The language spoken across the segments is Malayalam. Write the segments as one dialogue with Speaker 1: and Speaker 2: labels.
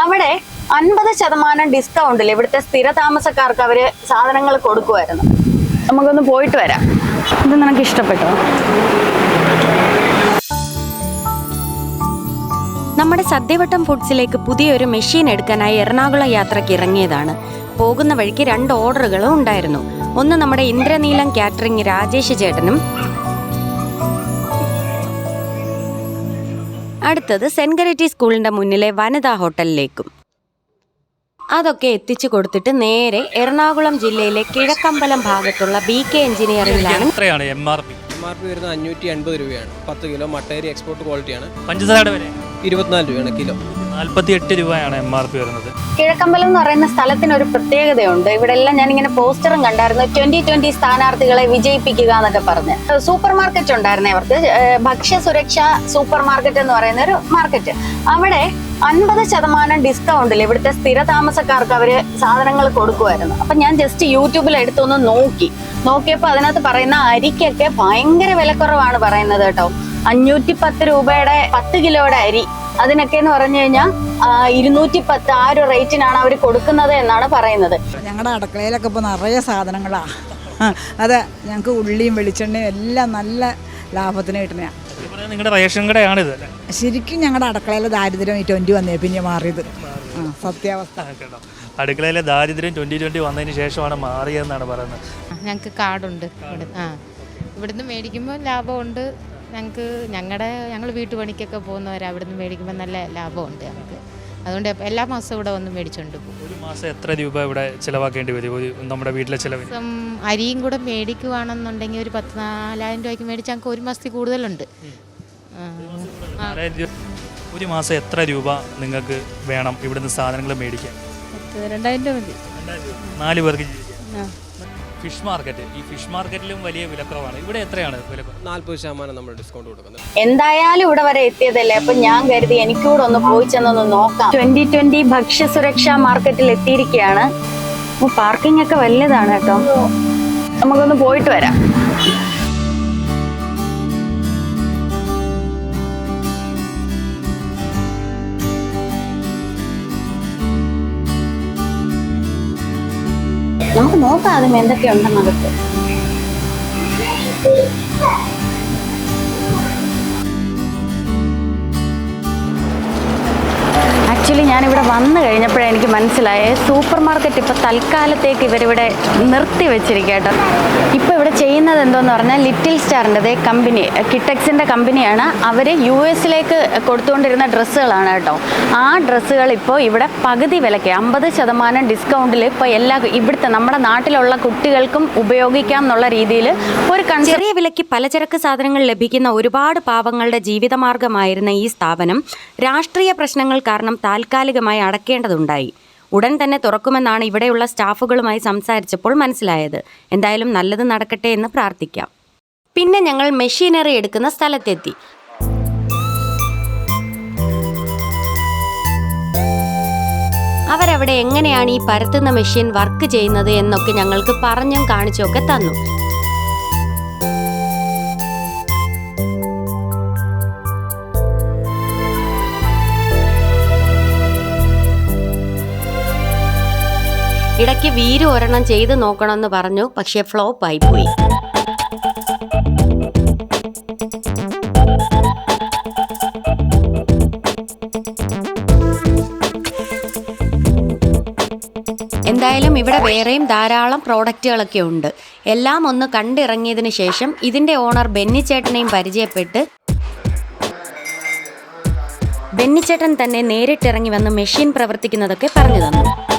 Speaker 1: അവിടെ അൻപത് ശതമാനം ഡിസ്കൗണ്ടിൽ ഇവിടുത്തെ സ്ഥിര താമസക്കാർക്ക് അവർ സാധനങ്ങൾ കൊടുക്കുമായിരുന്നു നമുക്കൊന്ന് പോയിട്ട് വരാം. ഇത് നിനക്ക് ഇഷ്ടപ്പെട്ടോ?
Speaker 2: നമ്മുടെ സദ്യവട്ടം ഫുഡ്സിലേക്ക് പുതിയൊരു മെഷീൻ എടുക്കാനായി എറണാകുളം യാത്രയ്ക്ക് ഇറങ്ങിയതാണ്. പോകുന്ന വഴിക്ക് രണ്ട് ഓർഡറുകളും ഉണ്ടായിരുന്നു. ഒന്ന് നമ്മുടെ ഇന്ദ്രനീലം കാറ്ററിംഗ് രാജേഷ് ചേട്ടനും അടുത്തത് സെൻഗറിറ്റി സ്കൂളിന്റെ മുന്നിലെ വനിതാ ഹോട്ടലിലേക്കും. അതൊക്കെ എത്തിച്ചു കൊടുത്തിട്ട് നേരെ എറണാകുളം ജില്ലയിലെ കിഴക്കമ്പലം ഭാഗത്തുള്ള ബി കെ എഞ്ചിനീയറിംഗിലാണ്
Speaker 3: എത്രയാണ് M R P
Speaker 4: M R P വരുന്നത് അഞ്ഞൂറ്റി അൻപത് രൂപയാണ്. പത്ത് കിലോ മട്ടേരി എക്സ്പോർട്ട് ക്വാളിറ്റിയാണ്
Speaker 3: പഞ്ചസാരയുടെ വില?
Speaker 4: ഇരുപത്തിനാല് രൂപയാണ് കിലോ.
Speaker 3: നാൽപ്പത്തി എട്ട് രൂപയാണ് എം ആർ പി വരുന്നത്.
Speaker 1: കിഴക്കമ്പലം എന്ന് പറയുന്ന സ്ഥലത്തിന് ഒരു പ്രത്യേകതയുണ്ട്. ഇവിടെ എല്ലാം ഞാൻ ഇങ്ങനെ പോസ്റ്ററും കണ്ടായിരുന്നു. ട്വന്റി ട്വന്റി സ്ഥാനാർത്ഥികളെ വിജയിപ്പിക്കുക എന്നൊക്കെ പറഞ്ഞ്. സൂപ്പർ മാർക്കറ്റ് ഉണ്ടായിരുന്നേ അവർക്ക്. ഭക്ഷ്യ സുരക്ഷ സൂപ്പർ മാർക്കറ്റ് എന്ന് പറയുന്ന ഒരു മാർക്കറ്റ്. അവിടെ അൻപത് ശതമാനം ഡിസ്കൗണ്ടിൽ ഇവിടുത്തെ സ്ഥിര താമസക്കാർക്ക് അവർ സാധനങ്ങൾ കൊടുക്കുമായിരുന്നു അപ്പൊ ഞാൻ ജസ്റ്റ് യൂട്യൂബിൽ എടുത്തൊന്ന് നോക്കി. നോക്കിയപ്പോൾ അതിനകത്ത് പറയുന്ന അരിക്കൊക്കെ ഭയങ്കര വിലക്കുറവാണ് പറയുന്നത് കേട്ടോ. അഞ്ഞൂറ്റി പത്ത് രൂപയുടെ പത്ത് കിലോയുടെ അരി. അതിനൊക്കെ എന്ന് പറഞ്ഞു കഴിഞ്ഞാൽ ഇരുന്നൂറ്റി പത്ത് ആ ഒരു റേറ്റിനാണ് അവർ കൊടുക്കുന്നത് എന്നാണ് പറയുന്നത്.
Speaker 5: ഞങ്ങളുടെ അടുക്കളയിലൊക്കെ ഇപ്പോൾ നിറയെ സാധനങ്ങളാ. അതെ ഞങ്ങൾക്ക് ഉള്ളിയും വെളിച്ചെണ്ണയും എല്ലാം നല്ല ലാഭത്തിന് കിട്ടുന്നതാണ്
Speaker 3: നിങ്ങളുടെ റേഷൻ കടയാണിത്
Speaker 5: ശരിക്കും ഞങ്ങളുടെ അടുക്കളയിലെ ദാരിദ്ര്യം ഈ ട്വന്റി വന്നേ പിന്നെ മാറിയത്. സത്യാവസ്ഥ.
Speaker 3: അടുക്കളയിലെ ദാരിദ്ര്യം ട്വന്റി ട്വന്റി വന്നതിന് ശേഷമാണ് മാറിയതെന്നാണ് പറയുന്നത്.
Speaker 6: ഞങ്ങൾക്ക് കാർഡുണ്ട് ഇവിടുന്ന് മേടിക്കുമ്പോൾ ലാഭമുണ്ട്. ഞങ്ങൾക്ക് ഞങ്ങളുടെ ഞങ്ങൾ വീട്ടുപണിക്കൊക്കെ പോകുന്നവർ അവിടെ നിന്ന് മേടിക്കുമ്പോൾ നല്ല ലാഭമുണ്ട് ഞങ്ങൾക്ക് അതുകൊണ്ട് എല്ലാ മാസവും ഇവിടെ വന്ന് മേടിച്ചുകൊണ്ട് പോകും.
Speaker 3: ഒരു മാസം എത്ര രൂപ ഇവിടെ ചിലവാക്കേണ്ടി വരും? നമ്മുടെ വീട്ടിലെ
Speaker 6: ചിലവ് അരിയും കൂടെ മേടിക്കുവാണെന്നുണ്ടെങ്കിൽ ഒരു പത്ത് നാലായിരം രൂപയ്ക്ക് മേടിച്ചാൽ ഞങ്ങൾക്ക് ഒരു മാസത്തിൽ കൂടുതലുണ്ട്.
Speaker 3: ഒരു മാസം എത്ര രൂപ നിങ്ങൾക്ക് വേണം ഇവിടുന്ന് സാധനങ്ങൾ മേടിക്കാൻ?
Speaker 6: രണ്ടായിരം രൂപ മതി.
Speaker 3: നാല് പേർക്ക് ജീവിക്കാൻ ഫിഷ് മാർക്കറ്റ്. ഈ ഫിഷ് മാർക്കറ്റിലും വലിയ വിലക്കുറവാണ്. ഇവിടെ എത്രയാണ് വിലക്കുറവ്?
Speaker 4: നാൽപ്പത് ശതമാനം നമ്മൾ ഡിസ്കൗണ്ട് കൊടുക്കുന്നത്
Speaker 1: എന്തായാലും ഇവിടെ വരെ എത്തിയതല്ലേ? അപ്പൊ ഞാൻ കരുതി എനിക്കൂടെ ഒന്ന് പോയി ചെന്നൊന്ന് നോക്കാം. ട്വന്റി ട്വന്റി ഭക്ഷ്യ സുരക്ഷാ മാർക്കറ്റിൽ എത്തിയിരിക്കുകയാണ്. പാർക്കിംഗ് ഒക്കെ വലുതാണ് കേട്ടോ. നമുക്കൊന്ന് പോയിട്ട് വരാം. നമുക്ക് നോക്കാം ആദ്യം എന്തൊക്കെയുണ്ടെന്നകത്ത് ഞാനിവിടെ വന്നു കഴിഞ്ഞപ്പോഴേ എനിക്ക് മനസ്സിലായേ സൂപ്പർ മാർക്കറ്റ് ഇപ്പോൾ തൽക്കാലത്തേക്ക് ഇവരിവിടെ നിർത്തി വെച്ചിരിക്കട്ടോ കേട്ടോ. ഇപ്പോൾ ഇവിടെ ചെയ്യുന്നത് എന്തോന്ന് പറഞ്ഞാൽ ലിറ്റിൽ സ്റ്റാറിന്റെ കമ്പനി കിറ്റക്സിന്റെ കമ്പനിയാണ്. അവർ യു എസിലേക്ക് കൊടുത്തുകൊണ്ടിരുന്ന ഡ്രസ്സുകളാണ് കേട്ടോ. ആ ഡ്രസ്സുകൾ ഇപ്പോൾ ഇവിടെ പകുതി വിലയ്ക്ക് അമ്പത് ശതമാനം ഡിസ്കൗണ്ടിൽ ഇപ്പോൾ എല്ലാ ഇവിടുത്തെ നമ്മുടെ നാട്ടിലുള്ള കുട്ടികൾക്കും ഉപയോഗിക്കാം എന്നുള്ള രീതിയിൽ ഒരു
Speaker 2: ചെറിയ വിലയ്ക്ക് പലചരക്ക് സാധനങ്ങൾ ലഭിക്കുന്ന ഒരുപാട് പാവങ്ങളുടെ ജീവിതമാർഗമായിരുന്ന ഈ സ്ഥാപനം രാഷ്ട്രീയ പ്രശ്നങ്ങൾ കാരണം താൽക്കാലികമായി അടക്കേണ്ടതുണ്ടായി. ഉടൻ തന്നെ തുറക്കുമെന്നാണ് ഇവിടെയുള്ള സ്റ്റാഫുകളുമായി സംസാരിച്ചപ്പോൾ മനസ്സിലായത്. എന്തായാലും നല്ലത് നടക്കട്ടെ എന്ന് പ്രാർത്ഥിക്കാം. പിന്നെ ഞങ്ങൾ മെഷീനറി എടുക്കുന്ന സ്ഥലത്തെത്തി. അവരവിടെ എങ്ങനെയാണ് ഈ പരത്തുന്ന മെഷീൻ വർക്ക് ചെയ്യുന്നത് എന്നൊക്കെ ഞങ്ങൾക്ക് പറഞ്ഞും കാണിച്ചും ഒക്കെ തന്നു. ഇടയ്ക്ക് വീര് ഒരെണ്ണം ചെയ്ത് നോക്കണമെന്ന് പറഞ്ഞു പക്ഷേ ഫ്ലോപ്പ് പോയി എന്തായാലും ഇവിടെ വേറെയും ധാരാളം പ്രോഡക്റ്റുകളൊക്കെ ഉണ്ട്. എല്ലാം ഒന്ന് കണ്ടിറങ്ങിയതിന് ശേഷം ഇതിന്റെ ഓണർ ബെന്നിച്ചേട്ടനെയും പരിചയപ്പെട്ട് ബെന്നിച്ചേട്ടൻ തന്നെ നേരിട്ടിറങ്ങി വന്ന് മെഷീൻ പ്രവർത്തിക്കുന്നതൊക്കെ പറഞ്ഞു തന്നു.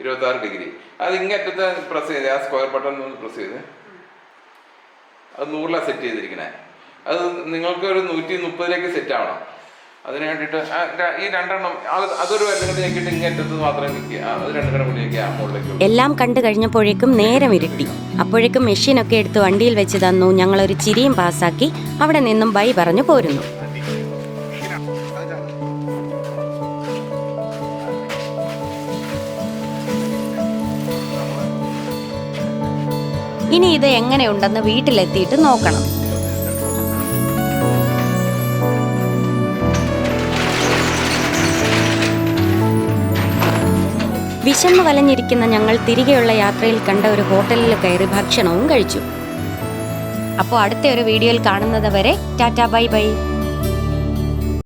Speaker 7: ഇരുപത്തി ആറ് ഡിഗ്രി. അത് ഇങ്ങറ്റത്തെ പ്രസ് ചെയ്ത് ആ സ്ക്വയർ ബട്ടൺ ഒന്ന് പ്രസ് ചെയ്ത്. അത് നൂറിലാണ് സെറ്റ് ചെയ്തിരിക്കണേ. അത് നിങ്ങൾക്ക് ഒരു നൂറ്റി മുപ്പതിലേക്ക് സെറ്റ് ആവണം. അതിന് വേണ്ടിയിട്ട് ഈ രണ്ടെണ്ണം അതൊരു ഞെക്കിയിട്ട് ഇങ്ങേറ്റത്ത് മാത്രമേ അത് രണ്ടും കൂടെ
Speaker 2: എല്ലാം കണ്ടു കഴിഞ്ഞപ്പോഴേക്കും നേരം ഇരുട്ടി. അപ്പോഴേക്കും മെഷീനൊക്കെ എടുത്ത് വണ്ടിയിൽ വെച്ച് തന്നു. ഞങ്ങളൊരു ചിരിയും പാസ്സാക്കി അവിടെ നിന്നും ബൈ പറഞ്ഞു പോരുന്നു. ഇനി ഇത് എങ്ങനെയുണ്ടെന്ന് വീട്ടിലെത്തിയിട്ട് നോക്കണം. വിശന്ന് വലഞ്ഞിരിക്കുന്ന ഞങ്ങൾ തിരികെയുള്ള യാത്രയിൽ കണ്ട ഒരു ഹോട്ടലിൽ കയറി ഭക്ഷണവും കഴിച്ചു. അപ്പോൾ അടുത്ത ഒരു വീഡിയോയിൽ കാണുന്നത് വരെ ടാറ്റ ബൈ ബൈ.